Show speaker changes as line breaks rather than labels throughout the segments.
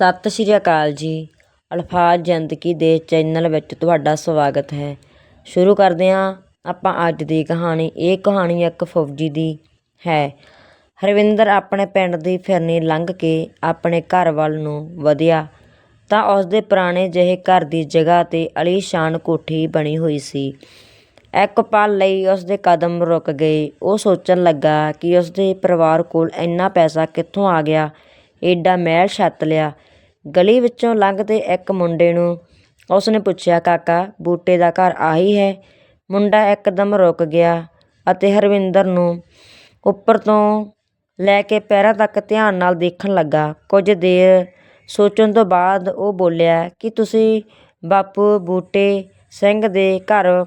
ਸਤਿ ਸ਼੍ਰੀ ਅਕਾਲ ਜੀ। ਅਲਫਾਜ਼ ਜ਼ਿੰਦਗੀ ਦੇ ਚੈਨਲ ਵਿੱਚ ਤੁਹਾਡਾ ਸਵਾਗਤ ਹੈ। ਸ਼ੁਰੂ ਕਰਦੇ ਹਾਂ। ਆਪਾਂ ਅੱਜ ਦੀ ਕਹਾਣੀ। ਇਹ ਕਹਾਣੀ ਇੱਕ ਫੌਜੀ ਦੀ ਹੈ। ਹਰਵਿੰਦਰ ਆਪਣੇ ਪਿੰਡ ਦੀ ਫਿਰਨੀ ਲੰਘ ਕੇ ਆਪਣੇ ਘਰ ਵੱਲ ਨੂੰ ਵਧਿਆ ਤਾਂ ਉਸਦੇ ਪੁਰਾਣੇ ਜਿਹੇ ਘਰ ਦੀ ਜਗ੍ਹਾ 'ਤੇ ਅਲੀਸ਼ਾਨ ਕੋਠੀ ਬਣੀ ਹੋਈ ਸੀ। ਇੱਕ ਪਲ ਲਈ ਉਸਦੇ ਕਦਮ ਰੁਕ ਗਏ। ਉਹ ਸੋਚਣ ਲੱਗਾ ਕਿ ਉਸਦੇ ਪਰਿਵਾਰ ਕੋਲ ਇੰਨਾ ਪੈਸਾ ਕਿੱਥੋਂ ਆ ਗਿਆ। ਏਡਾ ਮਹਿਲ ਛੱਤ ਲਿਆ। ਗਲੀ ਵਿੱਚੋਂ ਲੰਘਦੇ ਇੱਕ ਮੁੰਡੇ ਨੂੰ, ਉਸਨੇ ਪੁੱਛਿਆ, ਕਾਕਾ, ਬੂਟੇ ਦਾ ਘਰ ਆਹੀ ਹੈ? ਮੁੰਡਾ ਇਕਦਮ ਰੁਕ ਗਿਆ ਅਤੇ ਹਰਵਿੰਦਰ ਨੂੰ ਉੱਪਰ ਤੋਂ ਲੈ ਕੇ ਪੈਰਾਂ ਤੱਕ ਧਿਆਨ ਨਾਲ ਦੇਖਣ ਲੱਗਾ। ਕੁਝ ਦੇਰ ਸੋਚਣ ਤੋਂ ਬਾਅਦ ਉਹ ਬੋਲਿਆ, ਕਿ ਤੁਸੀਂ ਬਾਪੂ ਬੂਟੇ ਸਿੰਘ ਦੇ ਘਰ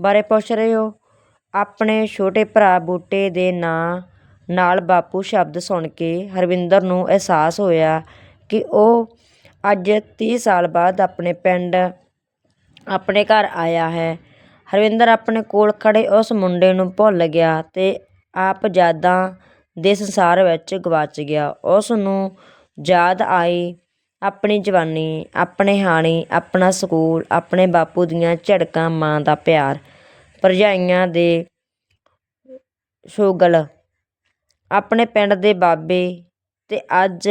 ਬਾਰੇ ਪੁੱਛ ਰਹੇ ਹੋ? ਆਪਣੇ ਛੋਟੇ ਭਰਾ ਬੂਟੇ ਦੇ ਨਾਂ ਨਾਲ ਬਾਪੂ ਸ਼ਬਦ ਸੁਣ ਕੇ ਹਰਵਿੰਦਰ ਨੂੰ ਅਹਿਸਾਸ ਹੋਇਆ ਕਿ ਉਹ ਅੱਜ ਤੀਹ ਸਾਲ ਬਾਅਦ ਆਪਣੇ ਪਿੰਡ, ਆਪਣੇ ਘਰ ਆਇਆ ਹੈ। ਹਰਵਿੰਦਰ ਆਪਣੇ ਕੋਲ ਖੜ੍ਹੇ ਉਸ ਮੁੰਡੇ ਨੂੰ ਭੁੱਲ ਗਿਆ ਅਤੇ ਆਪ ਯਾਦਾਂ ਦੇ ਸੰਸਾਰ ਵਿੱਚ ਗਵਾਚ ਗਿਆ। ਉਸ ਨੂੰ ਯਾਦ ਆਈ ਆਪਣੀ ਜਵਾਨੀ, ਆਪਣੇ ਹਾਣੀ, ਆਪਣਾ ਸਕੂਲ, ਆਪਣੇ ਬਾਪੂ ਦੀਆਂ ਝੜਕਾਂ ਮਾਂ ਦਾ ਪਿਆਰ, ਭਰਜਾਈਆਂ ਦੇ ਸ਼ੁਗਲ, ਆਪਣੇ ਪਿੰਡ ਦੇ ਬਾਬੇ ਤੇ ਅੱਜ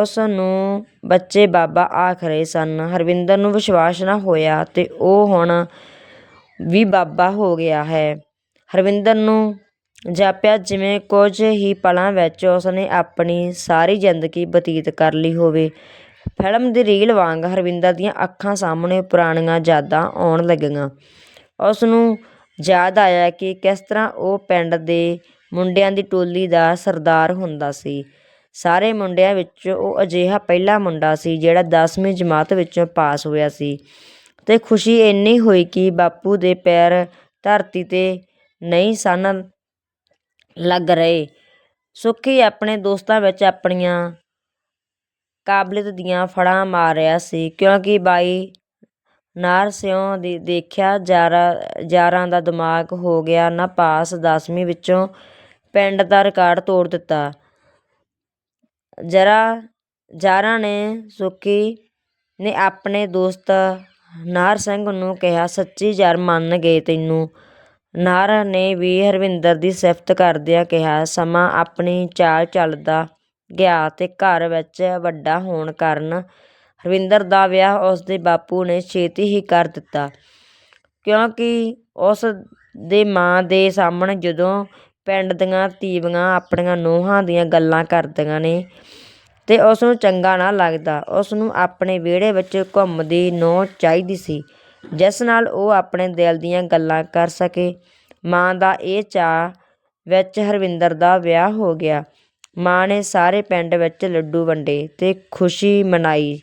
ਉਸ ਨੂੰ ਬੱਚੇ ਬਾਬਾ ਆਖ ਰਹੇ ਸਨ, ਹਰਵਿੰਦਰ ਨੂੰ ਵਿਸ਼ਵਾਸ ਨਾ ਹੋਇਆ ਅਤੇ ਉਹ ਹੁਣ ਵੀ ਬਾਬਾ ਹੋ ਗਿਆ ਹੈ। ਹਰਵਿੰਦਰ ਨੂੰ ਜਾਪਿਆ, ਜਿਵੇਂ ਕੁਝ ਹੀ ਪਲਾਂ ਵਿੱਚ ਉਸਨੇ ਆਪਣੀ ਸਾਰੀ ਜ਼ਿੰਦਗੀ ਬਤੀਤ ਕਰ ਲਈ ਹੋਵੇ। ਫਿਲਮ ਦੀ ਰੀਲ ਵਾਂਗ ਹਰਵਿੰਦਰ ਦੀਆਂ ਅੱਖਾਂ ਸਾਹਮਣੇ ਪੁਰਾਣੀਆਂ ਯਾਦਾਂ ਆਉਣ ਲੱਗੀਆਂ। ਉਸ ਨੂੰ ਯਾਦ ਆਇਆ ਕਿ ਕਿਸ ਤਰ੍ਹਾਂ ਉਹ ਪਿੰਡ ਦੇ ਮੁੰਡਿਆਂ ਦੀ ਟੋਲੀ ਦਾ ਸਰਦਾਰ ਹੁੰਦਾ ਸੀ। ਸਾਰੇ ਮੁੰਡਿਆਂ ਵਿੱਚ ਉਹ ਅਜਿਹਾ ਪਹਿਲਾ ਮੁੰਡਾ ਸੀ ਜਿਹੜਾ 10ਵੀਂ ਜਮਾਤ ਵਿੱਚੋਂ ਪਾਸ ਹੋਇਆ ਸੀ। ਅਤੇ ਖੁਸ਼ੀ ਇੰਨੀ ਹੋਈ ਕਿ ਬਾਪੂ ਦੇ ਪੈਰ ਧਰਤੀ 'ਤੇ ਨਹੀਂ ਸਨ ਲੱਗ ਰਹੇ। ਸੁੱਖੀ ਆਪਣੇ ਦੋਸਤਾਂ ਵਿੱਚ ਆਪਣੀਆਂ ਕਾਬਲੀਅਤ ਦੀਆਂ ਫੜਾਂ ਮਾਰ ਰਿਹਾ ਸੀ ਕਿਉਂਕਿ ਬਾਈ ਨਾਰ ਸਿਉਂ ਦੀ ਦੇਖਿਆ ਯਾਰਾਂ ਯਾਰਾਂ ਦਾ ਦਿਮਾਗ ਹੋ ਗਿਆ ਨਾ ਪਾਸ 10ਵੀਂ ਵਿੱਚੋਂ ਪਿੰਡ ਦਾ ਰਿਕਾਰਡ ਤੋੜ ਦਿੱਤਾ। ਜਰਾ ਯਾਰਾਂ ਨੇ ਸੁੱਖੀ ਨੇ ਆਪਣੇ ਦੋਸਤ ਨਾਰ ਸਿੰਘ ਨੂੰ ਕਿਹਾ, ਸੱਚੀ ਯਾਰ ਮੰਨ ਗਏ ਤੈਨੂੰ। ਨਾਰ ਨੇ ਵੀ ਹਰਵਿੰਦਰ ਦੀ ਸਿਫਤ ਕਰਦਿਆਂ ਕਿਹਾ, ਸਮਾਂ ਆਪਣੀ ਚਾਲ ਚੱਲਦਾ ਗਿਆ ਤੇ ਘਰ ਵਿੱਚ ਵੱਡਾ ਹੋਣ ਕਾਰਨ ਹਰਵਿੰਦਰ ਦਾ ਵਿਆਹ ਉਸ ਦੇ ਬਾਪੂ ਨੇ ਛੇਤੀ ਹੀ ਕਰ ਦਿੱਤਾ। ਕਿਉਂਕਿ ਉਸ ਦੇ ਮਾਂ ਦੇ ਸਾਹਮਣੇ ਜਦੋਂ ਪਿੰਡ ਦੀਆਂ ਤੀਵੀਆਂ ਆਪਣੀਆਂ ਨੂੰਹਾਂ ਦੀਆਂ ਗੱਲਾਂ ਕਰਦੀਆਂ ਨੇ ਤੇ ਉਸ ਨੂੰ ਚੰਗਾ ਨਾ ਲੱਗਦਾ। ਉਸ ਨੂੰ ਆਪਣੇ ਵਿਹੜੇ ਵਿੱਚ ਘੁੰਮਦੀ ਨੂੰਹ ਚਾਹੀਦੀ ਸੀ, ਜਿਸ ਨਾਲ ਉਹ ਆਪਣੇ ਦਿਲ ਦੀਆਂ ਗੱਲਾਂ ਕਰ ਸਕੇ। ਮਾਂ ਦਾ ਇਹ ਚਾਅ ਵਿੱਚ ਹਰਵਿੰਦਰ ਦਾ ਵਿਆਹ ਹੋ ਗਿਆ। ਮਾਂ ਨੇ ਸਾਰੇ ਪਿੰਡ ਵਿੱਚ ਲੱਡੂ ਵੰਡੇ ਤੇ ਖੁਸ਼ੀ ਮਨਾਈ।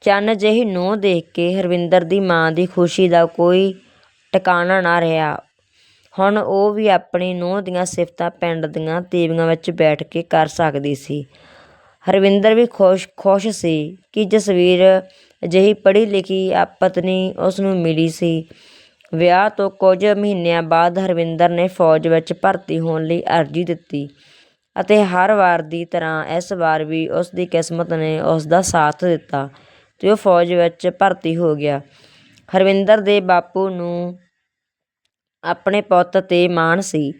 ਚੰਨ ਜਿਹੀ ਨੂੰਹ ਦੇਖ ਕੇ ਹਰਵਿੰਦਰ ਦੀ ਮਾਂ ਦੀ ਖੁਸ਼ੀ ਦਾ ਕੋਈ ਟਿਕਾਣਾ ਨਾ ਰਿਹਾ। ਹੁਣ ਉਹ ਵੀ ਆਪਣੀ ਨੂੰਹ ਦੀਆਂ ਸਿਫਤਾਂ ਪਿੰਡ ਦੀਆਂ ਤੀਵੀਆਂ ਵਿੱਚ ਬੈਠ ਕੇ ਕਰ ਸਕਦੀ ਸੀ। ਹਰਵਿੰਦਰ ਵੀ ਖੁਸ਼ ਖੁਸ਼ ਸੀ ਕਿ ਜਸਵੀਰ ਅਜਿਹੀ ਪੜ੍ਹੀ ਲਿਖੀ ਆਪਤਨੀ ਉਸ ਨੂੰ ਮਿਲੀ ਸੀ। ਵਿਆਹ ਤੋਂ ਕੁਝ ਮਹੀਨਿਆਂ ਬਾਅਦ ਹਰਵਿੰਦਰ ਨੇ ਫੌਜ ਵਿੱਚ ਭਰਤੀ ਹੋਣ ਲਈ ਅਰਜ਼ੀ ਦਿੱਤੀ ਅਤੇ ਹਰ ਵਾਰ ਦੀ ਤਰ੍ਹਾਂ ਇਸ ਵਾਰ ਵੀ ਉਸ ਦੀ ਕਿਸਮਤ ਨੇ ਉਸ ਦਾ ਸਾਥ ਦਿੱਤਾ ਤੇ ਉਹ ਫੌਜ ਵਿੱਚ ਭਰਤੀ ਹੋ ਗਿਆ। ਹਰਵਿੰਦਰ ਦੇ ਬਾਪੂ ਨੂੰ ਆਪਣੇ ਪੁੱਤ 'ਤੇ ਮਾਣ ਸੀ।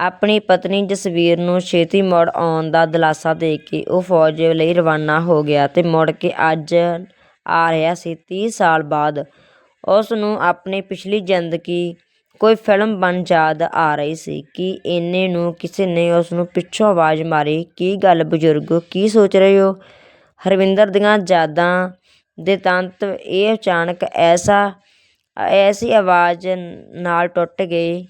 ਆਪਣੀ ਪਤਨੀ ਜਸਵੀਰ ਨੂੰ ਛੇਤੀ ਮੁੜ ਆਉਣ ਦਾ ਦਿਲਾਸਾ ਦੇ ਕੇ ਉਹ ਫੌਜ ਲਈ ਰਵਾਨਾ ਹੋ ਗਿਆ ਤੇ ਮੁੜ ਕੇ ਅੱਜ ਆ ਰਿਹਾ ਸੀ। ਤੀਹ ਸਾਲ ਬਾਅਦ ਉਸ ਨੂੰ ਆਪਣੀ ਪਿਛਲੀ ਜ਼ਿੰਦਗੀ ਕੋਈ ਫਿਲਮ ਬਣ ਯਾਦ ਆ ਰਹੀ ਸੀ ਕਿ ਇੰਨੇ ਨੂੰ ਕਿਸੇ ਨੇ ਉਸ ਨੂੰ ਪਿੱਛੋਂ ਆਵਾਜ਼ ਮਾਰੀ। ਕੀ ਗੱਲ ਬਜ਼ੁਰਗੋ, ਕੀ ਸੋਚ ਰਹੇ ਹੋ? ਹਰਵਿੰਦਰ ਦੀਆਂ ਯਾਦਾਂ ਦੇ ਤੰਤ ਇਹ ਅਚਾਨਕ ਐਸਾ ਐਸੀ ਆਵਾਜ਼ ਨਾਲ ਟੁੱਟ ਗਈ।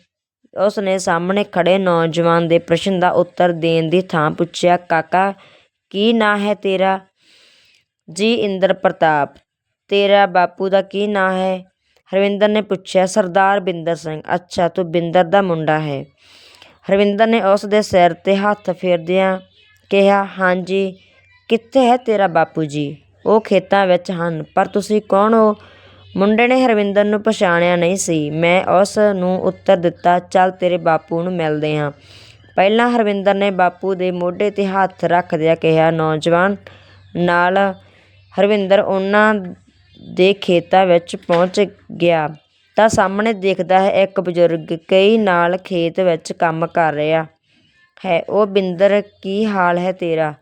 ਉਸ ਨੇ ਸਾਹਮਣੇ ਖੜ੍ਹੇ ਨੌਜਵਾਨ ਦੇ ਪ੍ਰਸ਼ਨ ਦਾ ਉੱਤਰ ਦੇਣ ਦੀ ਥਾਂ ਪੁੱਛਿਆ, ਕਾਕਾ, ਕੀ ਨਾਂ ਹੈ ਤੇਰਾ? ਜੀ, ਇੰਦਰ ਪ੍ਰਤਾਪ। ਤੇਰਾ ਬਾਪੂ ਦਾ ਕੀ ਨਾਂ ਹੈ? ਹਰਵਿੰਦਰ ਨੇ ਪੁੱਛਿਆ, ਸਰਦਾਰ ਬਿੰਦਰ ਸਿੰਘ। ਅੱਛਾ, ਤੂੰ ਬਿੰਦਰ ਦਾ ਮੁੰਡਾ ਹੈ। ਹਰਵਿੰਦਰ ਨੇ ਉਸ ਦੇ ਸਿਰ 'ਤੇ ਹੱਥ ਫੇਰਦਿਆਂ ਕਿਹਾ, ਹਾਂਜੀ, ਕਿੱਥੇ ਹੈ ਤੇਰਾ ਬਾਪੂ ਜੀ? ਉਹ ਖੇਤਾਂ ਵਿੱਚ ਹਨ, ਪਰ ਤੁਸੀਂ ਕੌਣ ਹੋ? ਮੁੰਡੇ ਨੇ ਹਰਵਿੰਦਰ ਨੂੰ ਪਛਾਣਿਆ ਨਹੀਂ ਸੀ ਮੈਂ ਉਸ ਨੂੰ ਉੱਤਰ ਦਿੱਤਾ ਚੱਲ ਤੇਰੇ ਬਾਪੂ ਨੂੰ ਮਿਲਦੇ ਹਾਂ ਪਹਿਲਾਂ ਹਰਵਿੰਦਰ ਨੇ ਬਾਪੂ ਦੇ ਮੋਢੇ 'ਤੇ ਹੱਥ ਰੱਖਦਿਆਂ ਕਿਹਾ, "ਨੌਜਵਾਨ।" ਨਾਲ ਹਰਵਿੰਦਰ ਉਹਨਾਂ ਦੇ ਖੇਤਾਂ ਵਿੱਚ ਪਹੁੰਚ ਗਿਆ ਤਾਂ ਸਾਹਮਣੇ ਦਿਖਦਾ ਹੈ ਇੱਕ ਬਜ਼ੁਰਗ ਕਹੀ ਨਾਲ ਖੇਤ ਵਿੱਚ ਕੰਮ ਕਰ ਰਿਹਾ ਹੈ। "ਓ ਬਿੰਦਰ, ਕੀ ਹਾਲ ਹੈ ਤੇਰਾ?"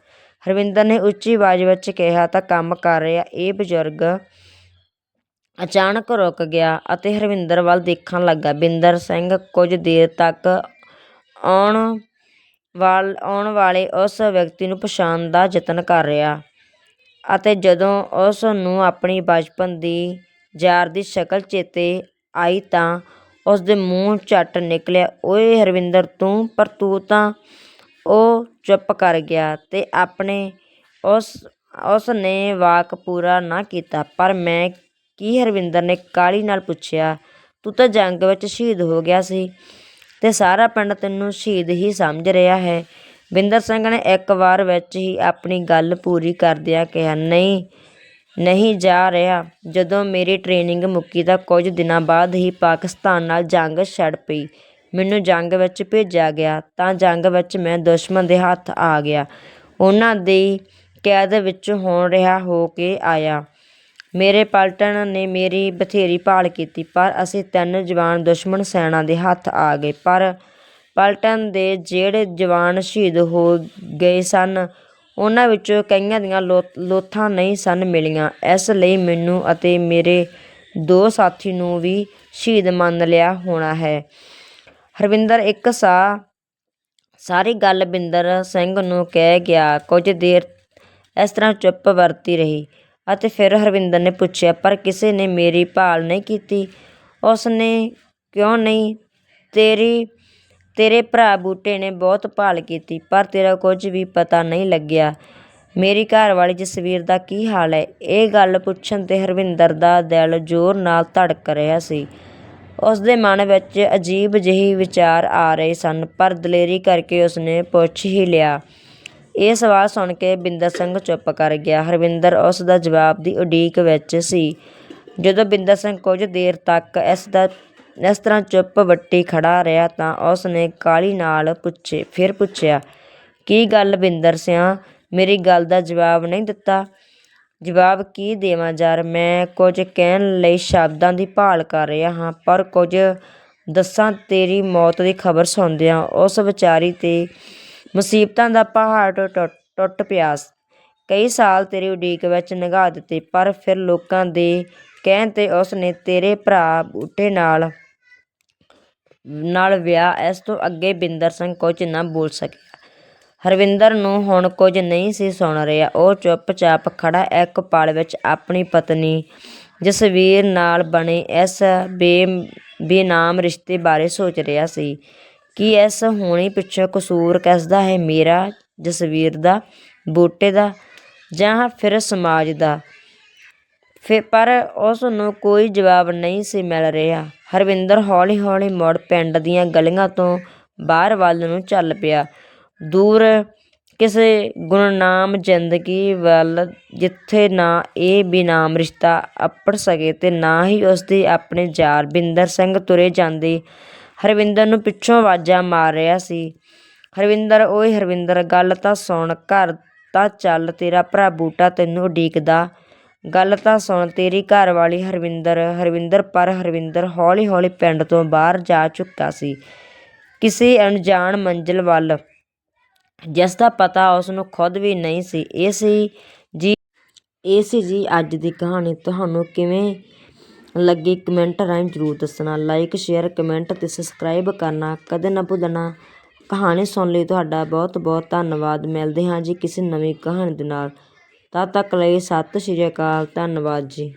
ਹਰਵਿੰਦਰ ਨੇ ਉੱਚੀ ਆਵਾਜ਼ ਵਿੱਚ ਕਿਹਾ ਤਾਂ ਕੰਮ ਕਰ ਰਿਹਾ ਇਹ ਬਜ਼ੁਰਗ ਅਚਾਨਕ ਰੁਕ ਗਿਆ ਅਤੇ ਹਰਵਿੰਦਰ ਵੱਲ ਦੇਖਣ ਲੱਗਾ। ਬਿੰਦਰ ਸਿੰਘ ਕੁਝ ਦੇਰ ਤੱਕ ਆਉਣ ਵਾਲੇ ਉਸ ਵਿਅਕਤੀ ਨੂੰ ਪਛਾਣਨ ਦਾ ਯਤਨ ਕਰ ਰਿਹਾ ਅਤੇ ਜਦੋਂ ਉਸ ਨੂੰ ਆਪਣੀ ਬਚਪਨ ਦੀ ਯਾਰ ਦੀ ਸ਼ਕਲ ਚੇਤੇ ਆਈ ਤਾਂ ਉਸ ਦੇ ਮੂੰਹੋਂ ਝੱਟ ਨਿਕਲਿਆ, "ਓਏ ਹਰਵਿੰਦਰ ਤੂੰ?" ਪਰ ਤੂੰ ਤਾਂ ਉਹ ਚੁੱਪ ਕਰ ਗਿਆ ਤੇ ਆਪਣੇ ਉਸ ਨੇ ਵਾਕ ਪੂਰਾ ਨਾ ਕੀਤਾ, "ਪਰ ਮੈਂ ਕੀ?" ਹਰਵਿੰਦਰ ਨੇ ਕਾਹਲੀ ਨਾਲ ਪੁੱਛਿਆ। "ਤੂੰ ਤਾਂ ਜੰਗ ਵਿੱਚ ਸ਼ਹੀਦ ਹੋ ਗਿਆ ਸੀ ਤੇ ਸਾਰਾ ਪਿੰਡ ਤੈਨੂੰ ਸ਼ਹੀਦ ਹੀ ਸਮਝ ਰਿਹਾ ਹੈ।" ਬਿੰਦਰ ਸਿੰਘ ਨੇ ਇੱਕ ਵਾਰ ਵਿੱਚ ਹੀ ਆਪਣੀ ਗੱਲ ਪੂਰੀ ਕਰਦਿਆਂ ਕਿਹਾ, "ਨਹੀਂ, ਨਹੀਂ ਜਾ ਰਿਹਾ। ਜਦੋਂ ਮੇਰੀ ਟ੍ਰੇਨਿੰਗ ਮੁੱਕੀ ਤਾਂ ਕੁਝ ਦਿਨਾਂ ਬਾਅਦ ਹੀ ਪਾਕਿਸਤਾਨ ਨਾਲ ਜੰਗ ਛਿੜ ਪਈ। ਮੈਨੂੰ ਜੰਗ ਵਿੱਚ ਭੇਜਿਆ ਗਿਆ ਤਾਂ ਜੰਗ ਵਿੱਚ ਮੈਂ ਦੁਸ਼ਮਣ ਦੇ ਹੱਥ ਆ ਗਿਆ। ਉਹਨਾਂ ਦੀ ਕੈਦ ਵਿੱਚ ਹੋਣ ਰਿਹਾ ਹੋ ਕੇ ਆਇਆ। ਮੇਰੇ ਪਲਟਨ ਨੇ ਮੇਰੀ ਬਥੇਰੀ ਭਾਲ ਕੀਤੀ, ਪਰ ਅਸੀਂ ਤਿੰਨ ਜਵਾਨ ਦੁਸ਼ਮਣ ਸੈਨਾ ਦੇ ਹੱਥ ਆ ਗਏ। ਪਰ ਪਲਟਨ ਦੇ ਜਿਹੜੇ ਜਵਾਨ ਸ਼ਹੀਦ ਹੋ ਗਏ ਸਨ, ਉਹਨਾਂ ਵਿੱਚੋਂ ਕਈਆਂ ਦੀਆਂ ਲੋਥਾਂ ਨਹੀਂ ਸਨ ਮਿਲੀਆਂ। ਇਸ ਲਈ ਮੈਨੂੰ ਅਤੇ ਮੇਰੇ ਦੋ ਸਾਥੀ ਨੂੰ ਵੀ ਸ਼ਹੀਦ ਮੰਨ ਲਿਆ ਹੋਣਾ ਹੈ।" ਹਰਵਿੰਦਰ ਇੱਕ ਸਾਹ ਸਾਰੀ ਗੱਲ ਬਿੰਦਰ ਸਿੰਘ ਨੂੰ ਕਹਿ ਗਿਆ। ਕੁਝ ਦੇਰ ਇਸ ਤਰ੍ਹਾਂ ਚੁੱਪ ਵਰਤੀ ਰਹੀ ਅਤੇ ਫਿਰ ਹਰਵਿੰਦਰ ਨੇ ਪੁੱਛਿਆ, "ਪਰ ਕਿਸੇ ਨੇ ਮੇਰੀ ਭਾਲ ਨਹੀਂ ਕੀਤੀ?" "ਉਸ ਨੇ ਕਿਉਂ ਨਹੀਂ? ਤੇਰੀ ਤੇਰੇ ਭਰਾ ਬੂਟੇ ਨੇ ਬਹੁਤ ਭਾਲ ਕੀਤੀ, ਪਰ ਤੇਰਾ ਕੁਝ ਵੀ ਪਤਾ ਨਹੀਂ ਲੱਗਿਆ। ਮੇਰੀ ਘਰਵਾਲੀ ਜਸਵੀਰ ਦਾ ਕੀ ਹਾਲ ਹੈ?" ਇਹ ਗੱਲ ਪੁੱਛਣ 'ਤੇ ਹਰਵਿੰਦਰ ਦਾ ਦਿਲ ਜ਼ੋਰ ਨਾਲ ਧੜਕ ਰਿਹਾ ਸੀ। ਉਸ ਦੇ ਮਨ ਵਿੱਚ ਅਜੀਬ ਜਿਹੇ ਵਿਚਾਰ ਆ ਰਹੇ ਸਨ, ਪਰ ਦਲੇਰੀ ਕਰਕੇ ਉਸ ਨੇ ਪੁੱਛ ਹੀ ਲਿਆ। ਇਹ ਸਵਾਲ ਸੁਣ ਕੇ ਬਿੰਦਰ ਸਿੰਘ ਚੁੱਪ ਕਰ ਗਿਆ। ਹਰਵਿੰਦਰ ਉਸ ਦਾ ਜਵਾਬ ਦੀ ਉਡੀਕ ਵਿੱਚ ਸੀ। ਜਦੋਂ ਬਿੰਦਰ ਸਿੰਘ ਕੁਝ ਦੇਰ ਤੱਕ ਇਸ ਤਰ੍ਹਾਂ ਚੁੱਪ ਵੱਟੀ ਖੜ੍ਹਾ ਰਿਹਾ ਤਾਂ ਉਸ ਨੇ ਕਾਹਲੀ ਨਾਲ ਫਿਰ ਪੁੱਛਿਆ, "ਕੀ ਗੱਲ ਬਿੰਦਰ ਸਿਆਂ, ਮੇਰੀ ਗੱਲ ਦਾ ਜਵਾਬ ਨਹੀਂ ਦਿੱਤਾ?" "ਜਵਾਬ ਕੀ ਦੇਵਾਂ ਯਾਰ, ਮੈਂ ਕੁਝ ਕਹਿਣ ਲਈ ਸ਼ਬਦਾਂ ਦੀ ਭਾਲ ਕਰ ਰਿਹਾ ਹਾਂ। ਪਰ ਕੁਝ ਦੱਸਾਂ, ਤੇਰੀ ਮੌਤ ਦੀ ਖ਼ਬਰ ਸੁਣਦਿਆਂ ਉਸ ਵਿਚਾਰੀ 'ਤੇ ਮੁਸੀਬਤਾਂ ਦਾ ਪਹਾੜ ਟੁੱਟ ਪਿਆ। ਕਈ ਸਾਲ ਤੇਰੀ ਉਡੀਕ ਵਿੱਚ ਲੰਘਾ ਦਿੱਤੇ, ਪਰ ਫਿਰ ਲੋਕਾਂ ਦੇ ਕਹਿਣ 'ਤੇ ਉਸ ਨੇ ਤੇਰੇ ਭਰਾ ਬੂਟੇ ਨਾਲ ਵਿਆਹ" ਇਸ ਤੋਂ ਅੱਗੇ ਬਿੰਦਰ ਸਿੰਘ ਕੁਝ ਨਾ ਬੋਲ ਸਕਿਆ। ਹਰਵਿੰਦਰ ਨੂੰ ਹੁਣ ਕੁਝ ਨਹੀਂ ਸੀ ਸੁਣ ਰਿਹਾ। ਉਹ ਚੁੱਪ-ਚਾਪ ਖੜ੍ਹਾ ਇੱਕ ਪਲ ਵਿੱਚ ਆਪਣੀ ਪਤਨੀ ਜਸਵੀਰ ਨਾਲ ਬਣੇ ਇਸ ਬੇ ਬੇਨਾਮ ਰਿਸ਼ਤੇ ਬਾਰੇ ਸੋਚ ਰਿਹਾ ਸੀ। ਕੀ ਇਸ ਹੋਣੀ ਪਿੱਛੋਂ ਕਸੂਰ ਕਿਸਦਾ ਹੈ, ਮੇਰਾ, ਜਸਵੀਰ ਦਾ, ਬੂਟੇ ਦਾ ਜਾਂ ਫਿਰ ਸਮਾਜ ਦਾ? ਪਰ ਉਸ ਨੂੰ ਕੋਈ ਜਵਾਬ ਨਹੀਂ ਸੀ ਮਿਲ ਰਿਹਾ। ਹਰਵਿੰਦਰ ਹੌਲੀ-ਹੌਲੀ ਮੁੜ ਪਿੰਡ ਦੀਆਂ ਗਲੀਆਂ ਤੋਂ ਬਾਹਰ ਵੱਲ ਨੂੰ ਚੱਲ ਪਿਆ। ਦੂਰ ਕਿਸੇ ਗੁਣਨਾਮ ਜ਼ਿੰਦਗੀ ਵੱਲ, ਜਿੱਥੇ ਨਾ ਇਹ ਬੇਨਾਮ ਰਿਸ਼ਤਾ ਅੱਪੜ ਸਕੇ ਤੇ ਨਾ ਹੀ ਉਸ ਦੇ ਆਪਣੇ ਯਾਰ। ਬਿੰਦਰ ਸਿੰਘ ਤੁਰੇ ਜਾਂਦੇ ਹਰਵਿੰਦਰ ਨੂੰ ਪਿੱਛੋਂ ਆਵਾਜ਼ਾਂ ਮਾਰ ਰਿਹਾ ਸੀ, "ਹਰਵਿੰਦਰ, ਓਏ ਹਰਵਿੰਦਰ, ਗੱਲ ਤਾਂ ਸੁਣ, ਘਰ ਤਾਂ ਚੱਲ, ਤੇਰਾ ਭਰਾ ਬੂਟਾ ਤੈਨੂੰ ਉਡੀਕਦਾ। ਗੱਲ ਤਾਂ ਸੁਣ, ਤੇਰੀ ਘਰਵਾਲੀ ਹਰਵਿੰਦਰ" ਹਰਵਿੰਦਰ ਪਰ ਹਰਵਿੰਦਰ ਹੌਲੀ-ਹੌਲੀ ਪਿੰਡ ਤੋਂ ਬਾਹਰ ਜਾ ਚੁੱਕਾ ਸੀ, ਕਿਸੇ ਅਣਜਾਣ ਮੰਜ਼ਿਲ ਵੱਲ, ਜਿਸਦਾ ਪਤਾ ਉਸ ਨੂੰ ਖ਼ੁਦ ਵੀ ਨਹੀਂ ਸੀ। ਇਹ ਸੀ ਜੀ ਇਹ ਸੀ ਜੀ ਅੱਜ ਦੀ ਕਹਾਣੀ। ਤੁਹਾਨੂੰ ਕਿਵੇਂ ਲੱਗੀ ਕਮੈਂਟ ਰਾਹੀਂ ਜ਼ਰੂਰ ਦੱਸਣਾ। ਲਾਈਕ, ਸ਼ੇਅਰ, ਕਮੈਂਟ ਅਤੇ ਸਬਸਕ੍ਰਾਈਬ ਕਰਨਾ ਕਦੇ ਨਾ ਭੁੱਲਣਾ। ਕਹਾਣੀ ਸੁਣਨ ਲਈ ਤੁਹਾਡਾ ਬਹੁਤ-ਬਹੁਤ ਧੰਨਵਾਦ। ਮਿਲਦੇ ਹਾਂ ਜੀ ਕਿਸੇ ਨਵੀਂ ਕਹਾਣੀ ਦੇ ਨਾਲ। ਤਦ ਤੱਕ ਲਈ ਸਤਿ ਸ਼੍ਰੀ ਅਕਾਲ। ਧੰਨਵਾਦ ਜੀ।